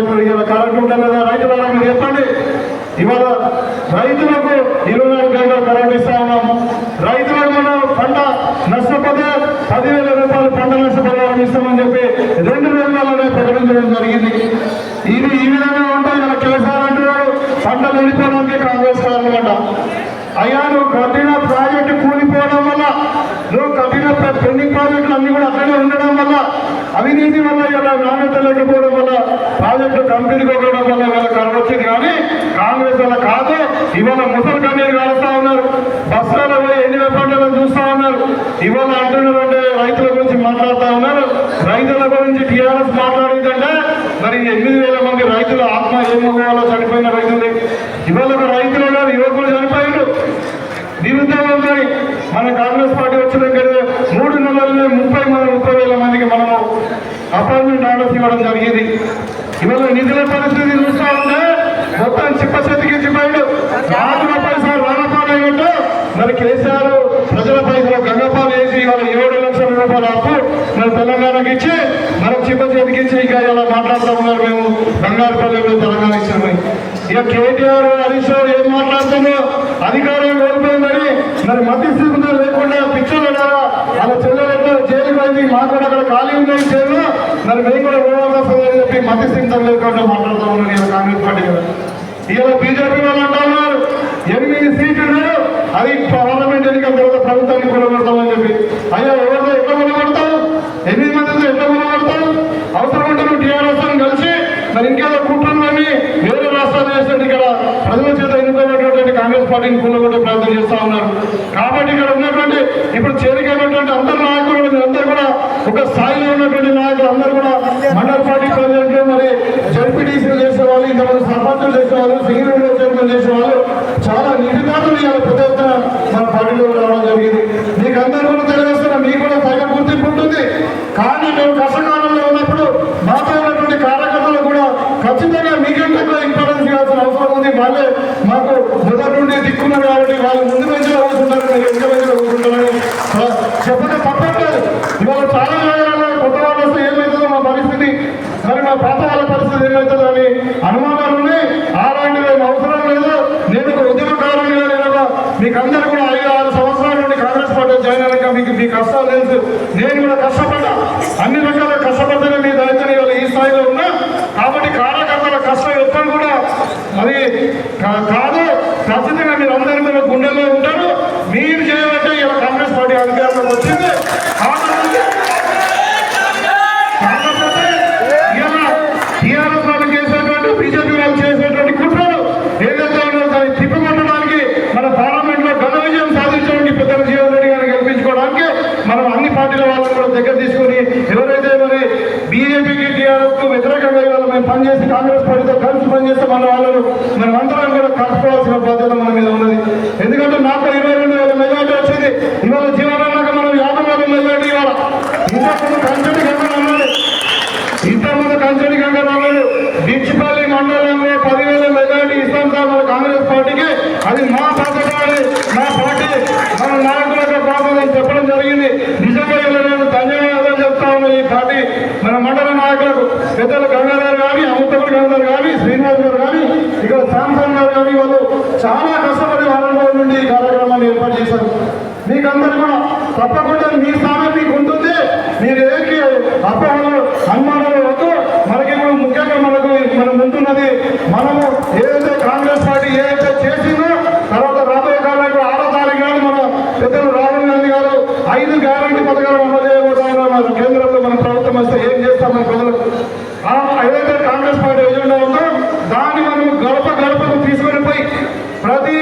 చెప్పారు కరెంట్ ఉంటుంది కదా రైతుల చెప్పండి ఇవాళ రైతులకు ఇరవై నాలుగు గంటలు కరెంట్ ఇస్తా ఉన్నాం. రైతులకు మనం పంట నష్టపోతే పదివేల రూపాయలు పంట నష్టపరిహారం ఇస్తామని చెప్పి రెండు నెలలనే ప్రకటించడం జరిగింది. ఇది ఈ విధంగా ఉంటే ఇలా కేసీఆర్ అంటున్నాడు పంటలు వెళ్ళిపోవడానికి కాంగ్రెస్ కారణం అయ్యా నువ్వు కట్టిన ప్రాజెక్టు కూలిపోవడం వల్ల నువ్వు కట్టిన పెండింగ్ ప్రాజెక్టులు అన్ని కూడా అక్కడే ఉండడం వల్ల అవినీతి వల్ల ఇలా నాణ్యత లేకపోవడం వల్ల ప్రాజెక్టు కంపెనీ పోవడం వల్ల వాళ్ళ కరెంట్ వచ్చింది. కానీ కాంగ్రెస్ వల్ల కాదు ఇవాళ ముసలి కన్నీరు కాలుస్తా ఉన్నారు. బస్సులలో పోయి ఎన్ని పంటలను చూస్తా ఉన్నారు. ఇవాళ అంటున్నారంటే రైతుల గురించి మాట్లాడుతా ఉన్నారు. రైతుల గురించి టీఆర్ఎస్ మాట్లాడిందంటే మరి ఎనిమిది వేల మంది రైతుల ఆత్మ ఏమో చనిపోయిన రైతులు. ఇవాళ ఒక రైతులు ఉన్నారు యువకులు చనిపోయిండు నిరుద్యోగంతో మన కాంగ్రెస్ పార్టీ వచ్చిన మూడు నెలల్లో ముప్పై ముప్పై వేల మందికి మనము అపాయింట్మెంట్ ఆర్డర్స్ ఇవ్వడం జరిగింది. ఇవాళ నిధుల పరిస్థితి చూస్తా ఉంటే మొత్తం చిప్ప చెతికించిపోయాడు రాజుల పైసలు రానపాలయ్యంటే మరి కేసీఆర్ ప్రజల పైసలు గంగపాలు వేసి ఇవాళ ఏడు లక్షల రూపాయలు అప్పు మన తెలంగాణకి ఇచ్చి మనం చిప్ప చేతికించి ఇంకా ఇలా మాట్లాడుతూ ఉన్నారు మేము. బంగారుపల్లిలో తెలంగాణ ఇచ్చామని. ఇక కేటీఆర్ హరీష్ రావు ఏం మాట్లాడుతుందో అధికారం కోల్పోయిందని మరి మధ్యస్థితిలో లేకుండా పిచ్చోళ్ళు మాకు కూడా అక్కడ ఖాళీ ఉన్నాయి జైలు మరి మేము కూడా పోవాల్సి వస్తుందని చెప్పి మధ్యస్థితం లేకుండా మాట్లాడుతూ ఉన్నారు ఇలా కాంగ్రెస్ పార్టీ కదా ఇలా బీజేపీ వాళ్ళు అంటా ఉన్నారు ఎనిమిది సీట్లు అది పార్లమెంట్ ఎన్నికల తర్వాత ప్రభుత్వాన్ని కూడబెడతామని చెప్పి. అయ్యా ఎవరితో ఎట్లా కూడబెడతావు ఎనిమిది మందితో ఎట్లా కూడబెడతావు అవసరం ఉంటే నువ్వు టీఆర్ఎస్ కలిసి మరి ఇంకేదో కుట్రని వేరే రాష్ట్రాలు చేసినట్టు ఇక్కడ ప్రజలు కూలగొట్టేటువంటి కాంగ్రెస్ పార్టీని కూలగొట్టే ప్రయత్నం చేస్తా ఉన్నారు. కాబట్టి ఇక్కడ ఉన్నటువంటి ఇప్పుడు చేరికైనటువంటి అందరు నాయకులు అందరూ కూడా ఒక స్థాయిలో ఉన్నటువంటి నాయకులు అందరూ కూడా మండల పార్టీ ప్రెసిడెంట్లు మరి జడ్పీటీసీలు చేసేవాళ్ళు ఇంతమంది సర్పంచులు చేసేవాళ్ళు సింగిల్ చైర్మన్ చేసేవాళ్ళు చాలా నిధిదారులు ఇవాళ పెద్ద ఎత్తున మన పార్టీలో రావడం జరిగింది. మీకు అందరూ కూడా తెలియజేస్తున్నా మీకు కూడా తగిన గుర్తింపు ఉంటుంది. కానీ మేము కష్టకాలంలో ఉన్నప్పుడు మాతో ఉన్నటువంటి కార్యకర్తలు కూడా ఖచ్చితంగా మీకంటే కూడా ఇంపార్టెన్స్ ఇవ్వాల్సిన అవసరం ఉంది వాళ్ళే మాకు మొదటి నుండి దిక్కున్నారు కాబట్టి వాళ్ళు ముందు నుంచి అవుతుంటారు మీరు వెనుక నుంచి అవుతుంటారని చెప్పక తప్పట్లేదు ఇవాళ చాలా జాగ్రత్తలు కొత్త వాళ్ళు వస్తే ఏమవుతుందో మా పరిస్థితి మరి మా పాత వాళ్ళ పరిస్థితి ఏమవుతుందో అని అనుమానాలు ఉన్నాయి అలాంటిది ఏం అవసరం లేదు నేను ఒక ఉద్యమకారునిగా నేను మీకు అందరూ కూడా ఐదు ఆరు సంవత్సరాల నుండి కాంగ్రెస్ పార్టీ జాయిన్ అయినాక మీకు మీ కష్టాలు తెలుసు. నేను కూడా కష్టపడ్డా. అన్ని రకాల కష్టపడితేనే మీ దయచేసి ఈ స్థాయిలో ఉన్నా. కాబట్టి కార్యకర్తల కష్టం ఎప్పుడు కూడా మరి కా- కాదు ఖచ్చితంగా మీరు అందరి మీద గుండెల్లో ఉంటారు మీరు చేయబట్టే ఇలా కాంగ్రెస్ పార్టీ అధికారంలోకి వచ్చింది కాకపోతే కాకపోతే ఇలా టీఆర్ఎస్ వాళ్ళు చేసేటువంటి బీజేపీ వాళ్ళు చేసేటువంటి కుట్రలు ఏదైతే ఉన్నారో దాన్ని తిప్పికొట్టడానికి మన పార్లమెంట్లో ఘన విజయం సాధించడానికి పెద్దల జీవన్ రెడ్డి గారిని గెలిపించుకోవడానికి మనం అన్ని పార్టీల వాళ్ళని కూడా దగ్గర తీసుకొని ఎవరైతే మరి బీజేపీకి టీఆర్ఎస్కు వ్యతిరేకంగా ఇవాళ మేము పనిచేసి కాంగ్రెస్ పార్టీతో కలిసి పనిచేస్తే మన వాళ్ళను మనం అందరం కూడా కట్టుకోవాల్సిన బాధ్యత మన మీద ఉన్నది. ఎందుకంటే నాకు ఇరవై రెండు వేల మెజార్టీ వచ్చింది. ఇవాళ జీవనాక మనం యాభై వేల మెజార్టీ ఇవాళ. ఇంతకుముందు కంచెడి గంగ ఉన్నది. ఇంతకుముందు కంచెడి గంగారావు బీచ్పల్లి మండలంలో పదివేల మెజార్టీ ఇస్తాం సార్ మన కాంగ్రెస్ పార్టీకి. అది మా బాధ్యత మా పార్టీ మన నాయకులకు బాధ్యత అని చెప్పడం జరిగింది. నిజంగా ఇలా నేను ధన్యవాదాలు చెప్తా ఉన్నాను ఈ పార్టీ మన మండల నాయకులకు పెద్దలు గంగాధర్ గారి అమృతపురి గారు కానీ శ్రీనివాస్ గారు కానీ ఇక్కడ శాంసంగ్ గారు కానీ వాళ్ళు చాలా కష్టపడి వారం నుండి ఈ కార్యక్రమాన్ని ఏర్పాటు చేశారు. మీకందరూ కూడా తప్పకుండా మీ స్థానం మీకు ఉంటుంది. మీరు ఏంటి అపోహలు అనుమానం వద్దు మనకి ఇప్పుడు ముఖ్యంగా మనకు మన ముందున్నది మనము ఏదైతే కాంగ్రెస్ పార్టీ ఏదైతే చేసిందో తర్వాత రాబోయే కాలంలో ఆరో తారీఖు నాడు మన పెద్దలు రాహుల్ గాంధీ గారు ఐదు గ్యారంటీ పథకాలు అమలు చేయబోతున్నారు మన కేంద్రంలో మన ప్రభుత్వం వస్తే ఏం చేస్తామని ప్రజలు ఆ ఏదైతే కాంగ్రెస్ పార్టీ ఎజెండా ఉందో దాన్ని మనం గడప గడపకు తీసుకొని పోయి ప్రతి